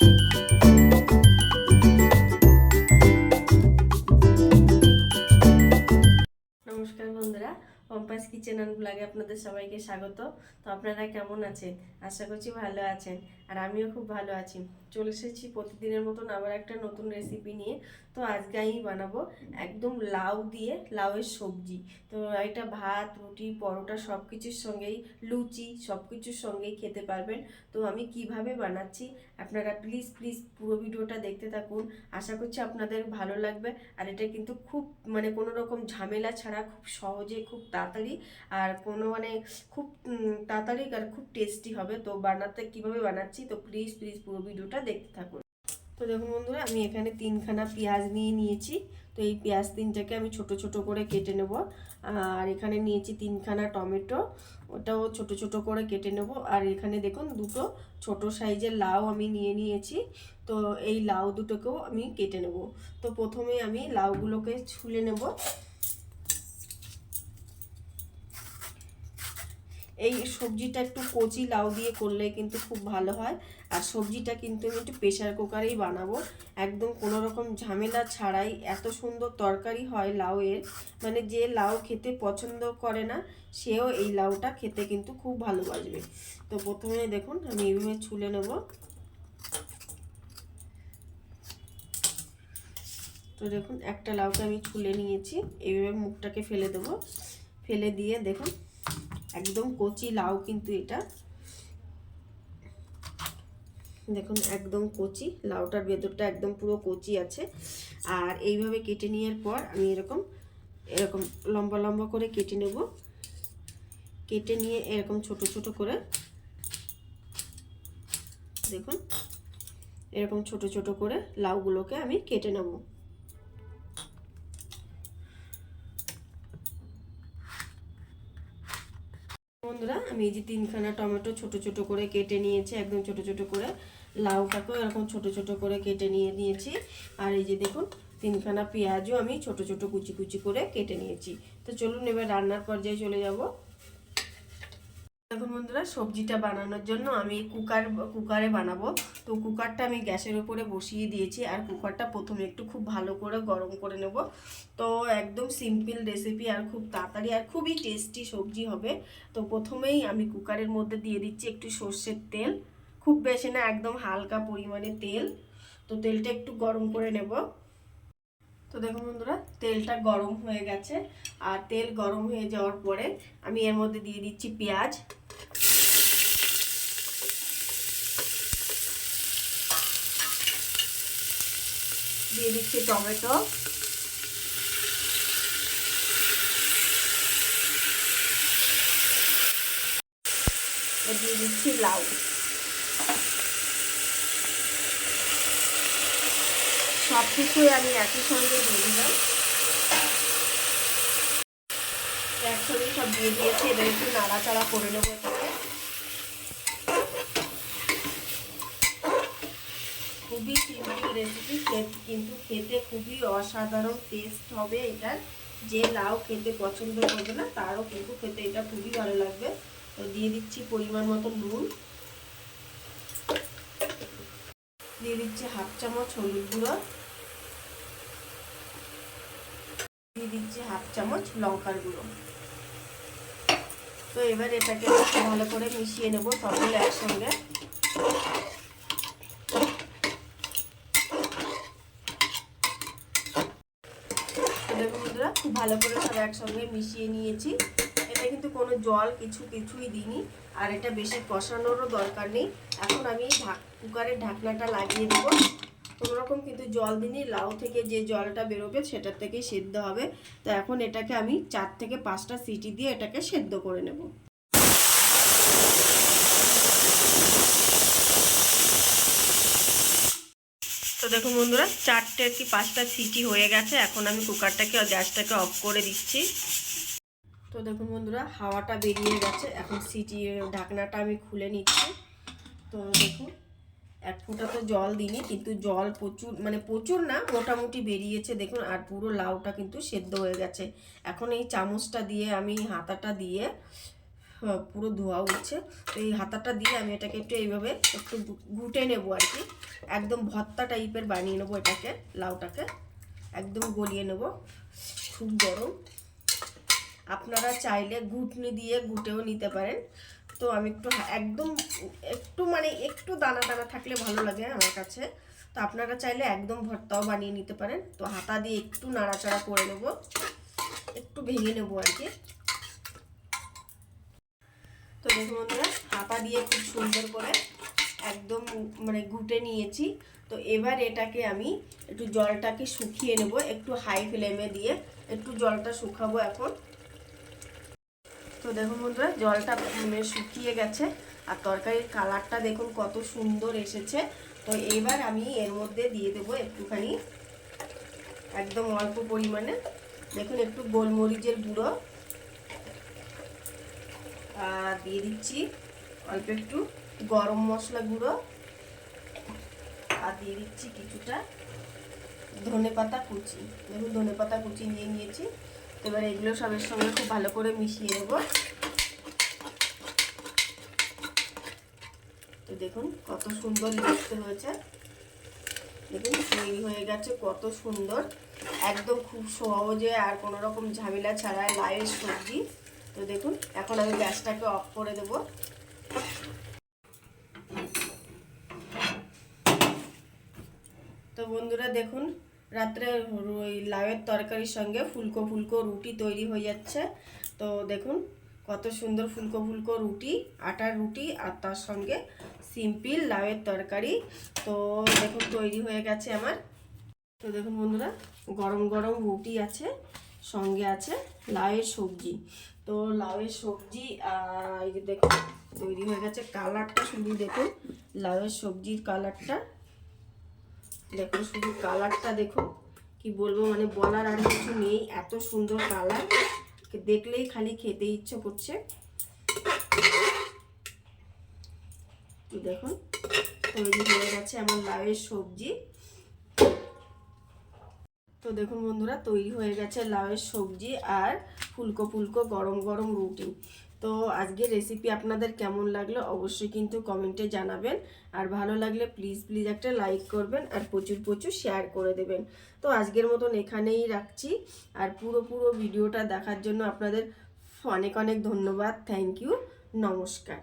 নমস্কার পম্পাস kitchen and ব্লগে আপনাদের সবাইকে স্বাগত। তো আপনারা কেমন আছেন? আশা করছি ভালো আছেন আর আমিও খুব ভালো আছি। চলে এসেছি প্রতিদিনের মতন আবার একটা নতুন রেসিপি নিয়ে। তো আজকে আমি বানাবো একদম লাউ দিয়ে লাউয়ের সবজি। তো এটা ভাত, রুটি, পরোটা সব কিছুর সঙ্গেই, লুচি সব কিছুর সঙ্গেই খেতে পারবেন। তো আমি কীভাবে বানাচ্ছি আপনারা প্লিজ প্লিজ পুরো ভিডিওটা দেখতে থাকুন। আশা করছি আপনাদের ভালো লাগবে। আর এটা কিন্তু খুব মানে কোনো রকম ঝামেলা ছাড়া খুব সহজে, খুব তাড়াতাড়ি আর কোনো মানে খুব তাড়াতাড়ি আর খুব টেস্টি হবে। তো বানাতে কীভাবে বানাচ্ছি? তো প্লিজ প্লিজ পুরো ভিডিওটা দেখতে থাকুন। তো দেখুন বন্ধুরা, আমি এখানে তিনখানা পেঁয়াজ নিয়ে নিয়েছি। তো এই পেঁয়াজ তিনটাকে আমি ছোট ছোট করে কেটে নেব। আর এখানে নিয়েছি তিনখানা টমেটো। ওটাও ছোট ছোট করে কেটে নেব। আর এখানে দেখুন দুটো ছোট সাইজের লাউ আমি নিয়ে নিয়েছি। তো এই লাউ দুটোকেও আমি কেটে নেব। তো প্রথমে আমি লাউগুলোকে ছুলে নেব। এই সবজিটা একটু কচি লাউ দিয়ে করলে কিন্তু খুব ভালো হয়। আর সবজিটা কিন্তু আমি একটু প্রেশার কুকারেই বানাবো। একদম কোনো রকম ঝামেলা ছাড়াই এত সুন্দর তরকারি হয় লাউয়ের মানে যে লাউ খেতে পছন্দ করে না, সেও এই লাউটা খেতে কিন্তু খুব ভালোবাসবে। তো প্রথমে দেখুন, আমি এইভাবে ছুলে নেব। তো দেখুন, একটা লাউকে আমি ছুলে নিয়েছি। এইভাবে মুখটাকে ফেলে দেবো। ফেলে দিয়ে দেখুন একদম কচি লাউ কিন্তু এটা। দেখুন, একদম কচি। লাউটার ভেতরটা একদম পুরো কচি আছে। আর এইভাবে কেটে নেওয়ার পর আমি এরকম এরকম লম্বা লম্বা করে কেটে নেব। কেটে নিয়ে এরকম ছোট ছোট করে, দেখুন, এরকম ছোট ছোট করে লাউগুলোকে আমি কেটে নেব বন্ধুরা আমি এই যে তিনখানা টমেটো ছোট ছোট করে কেটে নিয়েছি, একদম ছোট ছোট করে। লাউটাকেও এরকম ছোট ছোট করে কেটে নিয়ে নিয়েছি। আর এই যে দেখুন, তিনখানা পেঁয়াজও আমি ছোট ছোট কুচি কুচি করে কেটে নিয়েছি। তো চলুন এবার রান্নার পর্যায়ে চলে যাব। দেখুন বন্ধুরা, সবজিটা বানানোর জন্য আমি কুকার, কুকারে বানাবো। তো কুকারটা আমি গ্যাসের উপরে বসিয়ে দিয়েছি আর কুকারটা প্রথমে একটু খুব ভালো করে গরম করে নেব। তো একদম সিম্পল রেসিপি আর খুব তাড়াতাড়ি আর খুবই টেস্টি সবজি হবে। তো প্রথমেই আমি কুকারের মধ্যে দিয়ে দিচ্ছি একটু সর্ষের তেল। খুব বেশি না, একদম হালকা পরিমাণে তেল। তো তেলটা একটু গরম করে নেব। তো দেখুন বন্ধুরা, তেলটা গরম হয়ে গেছে। আর তেল গরম হয়ে যাওয়ার পরে আমি এর মধ্যে দিয়ে দিচ্ছি পেঁয়াজ। দিয়ে দিচ্ছি টমেটো। দিয়ে দিচ্ছি লাউ। সব কিছুই আমি একই সঙ্গে দিয়ে দিলাম। একসঙ্গে সব দিয়ে দিয়েছি, এবার একটু নাড়াচাড়া করে নেব এটাকে। খুবই সিম্পল রেসিপি কিন্তু খেতে খুবই অসাধারণ টেস্ট হবে এটার যে লাউ খেতে পছন্দ করবে না, তারও কিন্তু খেতে এটা খুবই ভালো লাগবে। তো দিয়ে দিচ্ছি পরিমাণ মতো নুন। দিয়ে দিচ্ছি হাফ চামচ হলুদ গুঁড়ো। দিয়ে দিচ্ছি হাফ চামচ লঙ্কার গুঁড়ো। তো এবার এটাকে ভালো করে মিশিয়ে নেব সবগুলো একসঙ্গে। ভালো করে সব একসঙ্গে মিশিয়ে নিয়েছি। এটা কিন্তু কোনো জল কিছু কিছুই দিইনি। আর এটা বেশি কষানোরও দরকার নেই। এখন আমি ঢাক কুকারের ঢাকনাটা লাগিয়ে দেবো। কোনো রকম কিন্তু জল দিনই লাউ থেকে যে জলটা বেরোবে সেটার থেকেই সেদ্ধ হবে। তো এখন এটাকে আমি চার থেকে পাঁচটা সিটি দিয়ে এটাকে সেদ্ধ করে নেব। তো দেখুন বন্ধুরা, চারটে কি পাঁচটা সিটি হয়ে গেছে। এখন আমি কুকারটাকে গ্যাসটাকে অফ করে দিচ্ছি। তো দেখুন বন্ধুরা, হাওয়াটা বেরিয়ে গেছে। এখন সিটি ঢাকনাটা আমি খুলে নিচ্ছি। তো দেখুন, এক ফোঁটা তো জল দিইনি, কিন্তু জল প্রচুর মানে প্রচুর না, মোটামুটি বেরিয়েছে। দেখুন, আর পুরো লাউটা কিন্তু সেদ্ধ হয়ে গেছে। এখন এই চামচটা দিয়ে আমি হাতাটা দিয়ে পুরো ধোয়া উঠছে। তো এই হাতাটা দিয়ে আমি এটাকে একটু এইভাবে একটু ঘুটে নেব আর কি। একদম ভত্তা টাইপের বানিয়ে নেব এটাকে, লাউটাকে। একদম গলিয়ে নেব। খুব গরম। আপনারা চাইলে ঘুটনি দিয়ে ঘুটেও নিতে পারেন। তো আমি একটু একদম একটু মানে একটু দানা দানা থাকলে ভালো লাগে আমার কাছে। তো আপনারা চাইলে একদম ভর্তাও বানিয়ে নিতে পারেন। তো হাতা দিয়ে একটু নাড়াচাড়া করে নেব। একটু ভেঙে নেব আর কি। তো দেখুন বন্ধুরা, হাতা দিয়ে খুব সুন্দর করে একদম মানে ঘুটে নিয়েছি। তো এবার এটাকে আমি একটু জলটাকে শুকিয়ে নেব একটু হাই ফ্লেমে দিয়ে। একটু জলটা শুকাবো এখন। তো দেখুন বন্ধুরা, জলটা শুকিয়ে গেছে আর তরকারির কালারটা দেখুন কত সুন্দর এসেছে। তো এবার আমি এর মধ্যে দিয়ে দেবো একটুখানি, একদম অল্প পরিমাণে। দেখুন একটু গোলমরিচের গুঁড়ো। আর দিয়ে দিচ্ছি অল্প একটু গরম মশলা গুঁড়ো। আর দিয়ে দিচ্ছি কিছুটা ধনে পাতা কুচি। দেখুন ধনে পাতা কুচি নিয়ে নিয়েছি। এবার এগুলো সবের সঙ্গে খুব ভালো করে মিশিয়ে নেব। তো দেখুন কত সুন্দর দেখতে হয়েছে। দেখুন, তৈরি হয়ে গেছে, কত সুন্দর। একদম খুব সহজে আর কোনো রকম ঝামেলা ছাড়া লাইয়ের সবজি। তো দেখুন, এখন আমি গ্যাসটাকে অফ করে দেব। তো বন্ধুরা দেখুন রাত্রে ওই লাউয়ের তরকারির সঙ্গে ফুলকো ফুলকো রুটি তৈরি হয়ে যাচ্ছে। তো দেখুন, কত সুন্দর ফুলকো ফুলকো রুটি, আটার রুটি আর তার সঙ্গে সিম্পল লাউয়ের তরকারি। তো দেখুন, তৈরি হয়ে গেছে আমার। তো দেখুন বন্ধুরা, গরম গরম রুটি আছে, সঙ্গে আছে লাউয়ের সবজি। তো লাউয়ের সবজি এই যে দেখুন, তৈরি হয়ে গেছে কালারটা শুধু দেখুন, লাউয়ের সবজির কালারটা। দেখুন শুধু কালারটা দেখুন কি বলব মানে বলার আর কিছু নেই, এত সুন্দর কালার। দেখলেই খালি খেতে ইচ্ছে করছে। দেখুন তৈরি হয়ে গেছে আমার লাউয়ের সবজি। তো দেখুন বন্ধুরা, তৈরি হয়ে গেছে লাউয়ের সবজি আর ফুলকো ফুলকো গরম গরম রুটি। তো আজকের রেসিপি আপনাদের কেমন লাগল অবশ্যই কিন্তু কমেন্টে জানাবেন। আর ভালো লাগলে প্লিজ প্লিজ একটা লাইক করবেন আর প্রচুর প্রচুর শেয়ার করে দেবেন। তো আজকের মতন এখানেই রাখছি। আর পুরো পুরো ভিডিওটা দেখার জন্য আপনাদের অনেক অনেক ধন্যবাদ। থ্যাংক ইউ নমস্কার।